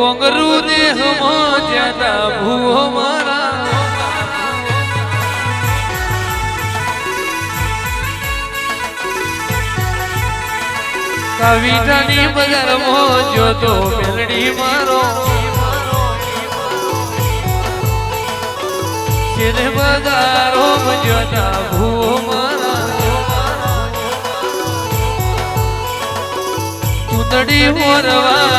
કોંગરુ દેહમાં જ્યાદા ભૂવો મારા. કવિતાની બજારમાં જોતો મેલડી મારો. શેરે બજારો ચૂંદડી મોરવા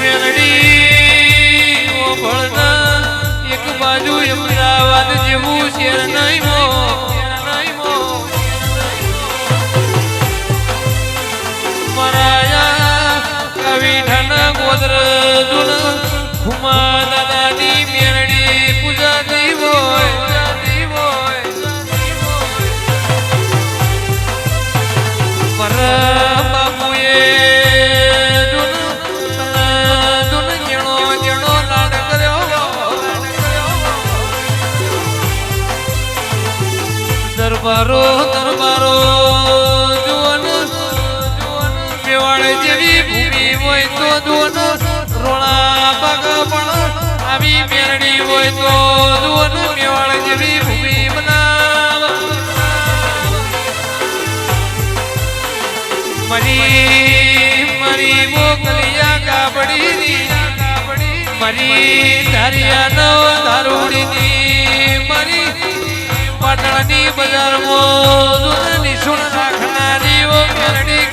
મેલડી એક બાજુ અમદાવાદ જેવું શેર નહીં ગોદર જુન ખુમા દાદાની મેરડી પૂજા દી હોય. પર બાપુએ દરબારો હોય તો જુવન રોણા પગ પણ આવી મેરડી હોય તો જુવન મેવાડ જેવી ભૂમિ બનાવ. મરી મરી મોકલિયા કાબડીની મરી ધારિયા નવ દારૂડીની મરી પાટણની બજારમાં દૂધ સુણ રાખનારી ઓ મેરડી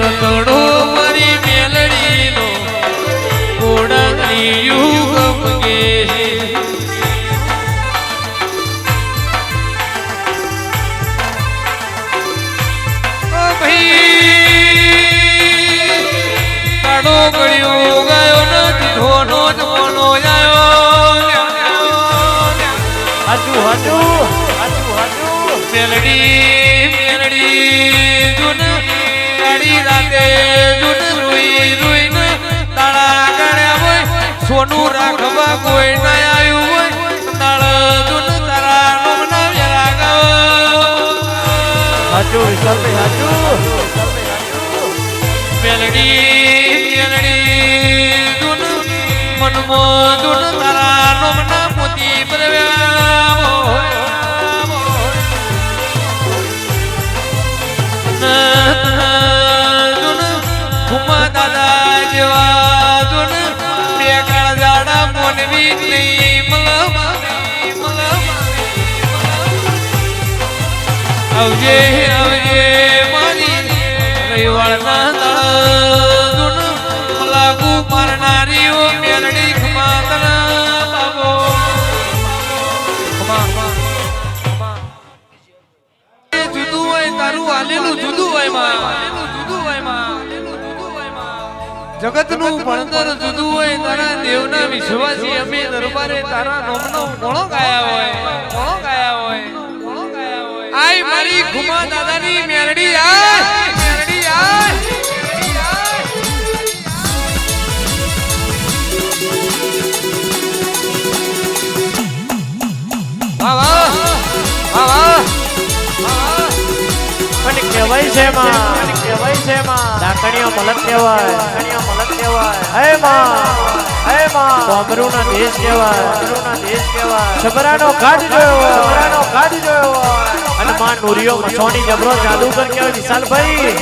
રતડો મારી મેલડીનો ગળ્યો ગાયો નથી ધોનો જ મોનો હાચું હાચું મેલડી મેલડી જુન કાળી રાતે જુન રૂઈ રૂઈને તાળા ગણ્યા હોય સોનું રાખવા કોઈ ના આવ્યું હોય તાળ જુન તારા નોમના વેરા ગાઓ હાચું વિશાલભાઈ હાચું મેલડી મેલડી દુન મનમો દુન આવજે આવજે, મારી રવિવારના દાળ લાગુ મારનારી ઓ મેલડી ખમાતના બાબો. જુદું હોય, તારું આલેલું જુદું હોય, માં. ભણતર જુદું હોય, તારા દેવના વિશ્વાસી અમે દરબારે તારા નોમનો કોણો ગાયા હોય ગાયા હોય. આય મારી ઘુમા દાદાની મેરડી આય મેરડી આય. વાહ વાહ. કહેવાય છે માં. કહેવાય છે માં ડાકણીઓ મલક કહેવાય. ડાકણીઓ મલક કહેવાય હે માં. હે માં. કોમરૂના દેશ કહેવાય. કોમરૂના દેશ કહેવાય છબરાનો કાઢ જોયો છબરાનો કાઢ જોયો અને નુરિયો મસોણી જબરો જાદુગર કહેવાય. વિશાલભાઈ.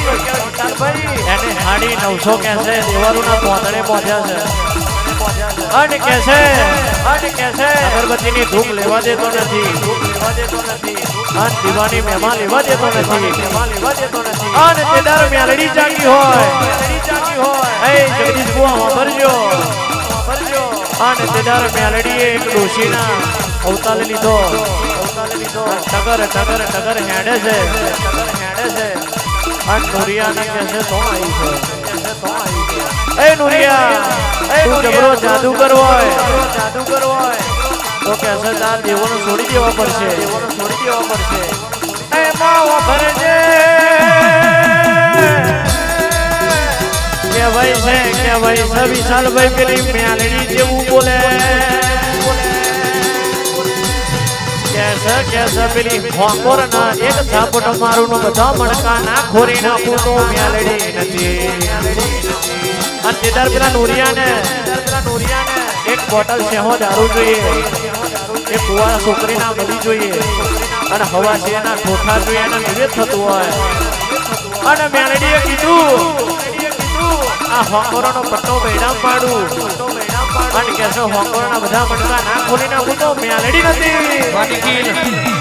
વિશાલભાઈ એને હાડી 900 કે છે. દેવારુના પોતળે પહોંચ્યા છે. અને કે છે. અને કે છે અગરબત્તીની ધૂપ લેવા દેતો નથી ધૂપ લેવા દેતો નથી. અને દીવાની મહેમાન લેવા દેતો નથી. મહેમાન લેવા દેતો નથી. અને તે દરમિયાન રડી જાગી હોય. મેલડી જાગી હોય. એ જગદીશ બુઆ વાપરજો વાપરજો અને તે દરમિયાન રડીએ એક ડોશીના અવતાર લીધો. અવતાર ટગર ટગર ટગર હેડે છે. ટગર હેડે છે અને નુરિયાને કહે છે તો આવી છે. તો આવી છે એ નુરિયા તું જબરો જાદુગર હોય જાદુગર હોય. તો કે તાર દેવોને છોડી દેવા પડશે. દેવોને છોડી દેવા પડશે ના મારું નો બધા મણકા ના ખોરી નાખું તો મ્યાલડી નથી. અને તેદાર પેલા નોરિયાને એક બોટલ સેહો દારૂ જોઈએ, એક કુવા છોકરીના મળી જોઈએ, અને હવા એના ઠોઠા જોઈએ, અને નિવેદ થતું હોય. અને મેળડીએ કીધું, આ હોંકોરોનો પટ્ટો મેડામ પાડું. અને કે છે બધા મણકા ના ખોલી નાખું તો મેલડી નથી.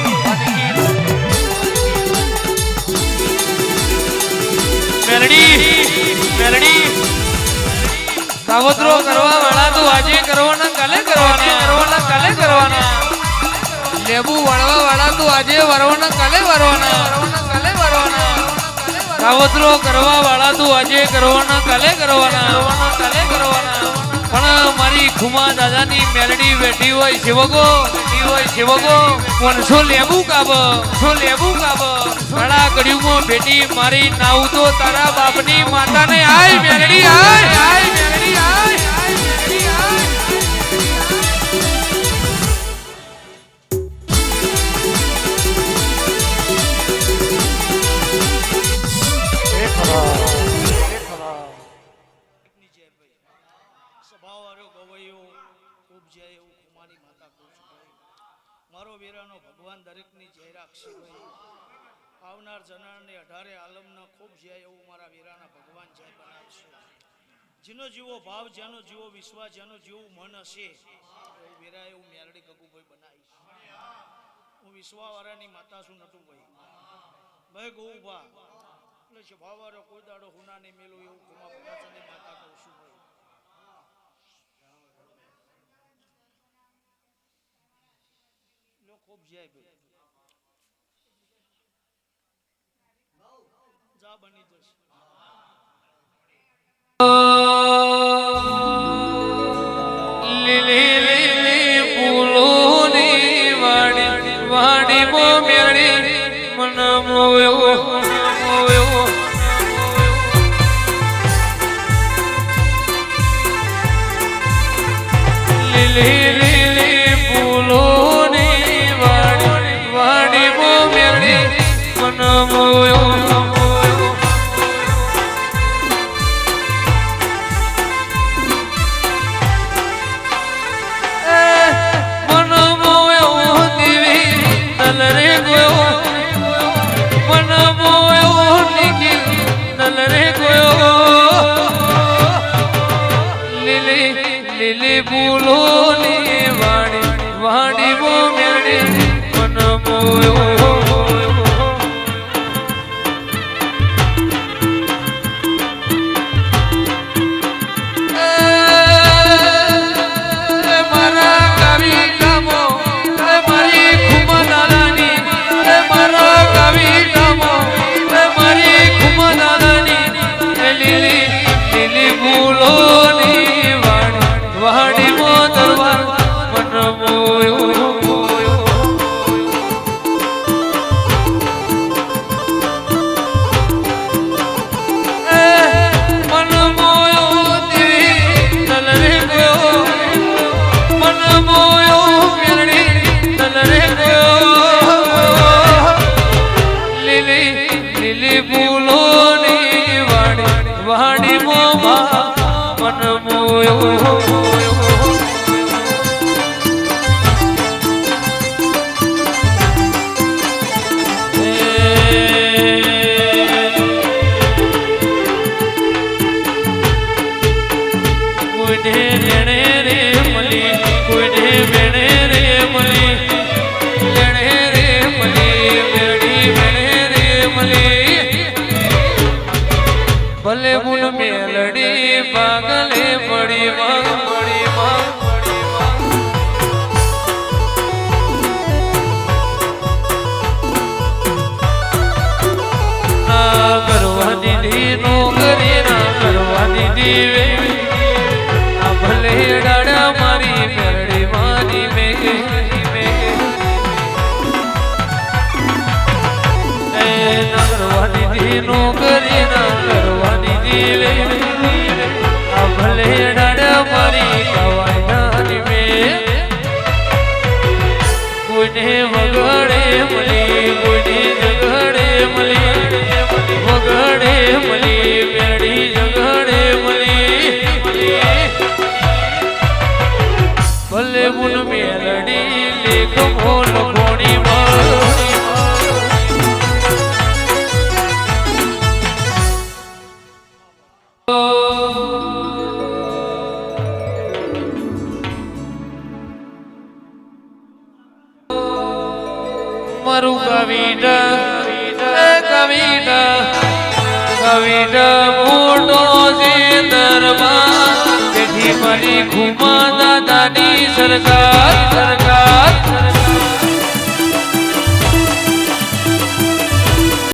કાવતરો કરવા વાળા તો આજે કરવાના, કાલે કરવાના? કરવાના, કાલે કરવાના? લેબુ વાળવા વાળા તો આજે વરવાના, કાલે વરવાના? કાલે વરવાના સાવત્રો કરવા વાળા તો આજે કરવાના, કાલે કરવાના? કાલે કરવાના પણ મારી ખુમા દાદાની મેલડી બેઠી હોય સેવકો બેઠી હોય સેવકો શું લેબુ કાબ સો લેબુ કાબ ઘણા કડિયુમાં બેટી મારી નાવ તો તારા બાપની માતાને આય મેલડી, આય આય દરેકની હોય. આવનાર જનારને અઢારે આલમના ખૂબ જાય એવું મારા વીરાના ભગવાન જય બનાવશે જેનો જીવો ભાવ, જેનો જીવો વિશ્વાસ, જેનો જેવું મન હશે એવું વીરા એવું મેરડી ગગુભાઈ બનાવીશ હું વિશ્વાવાળાની માતા છું, નટુભાઈ. ભાઈ ગૌભા એટલે સ્વભાવવાળો કોઈ દાડો હુના નહીં મેલું એવું ઘુમા ભગાચંદની માતા કહું છું ભાઈ. ખૂબ જાય ભાઈ. જા બની જશે. લીલી લીલી ફૂલોની વાડી વાડીમાં મેળી મન મોયો લીલી લીલી વાણી વાણી મો મેળી. পড়িব મારું કવિડ કવિડ કવિડ મોટો જે દરબાર જેથી મારી ઘુમા દાદાની સરકાર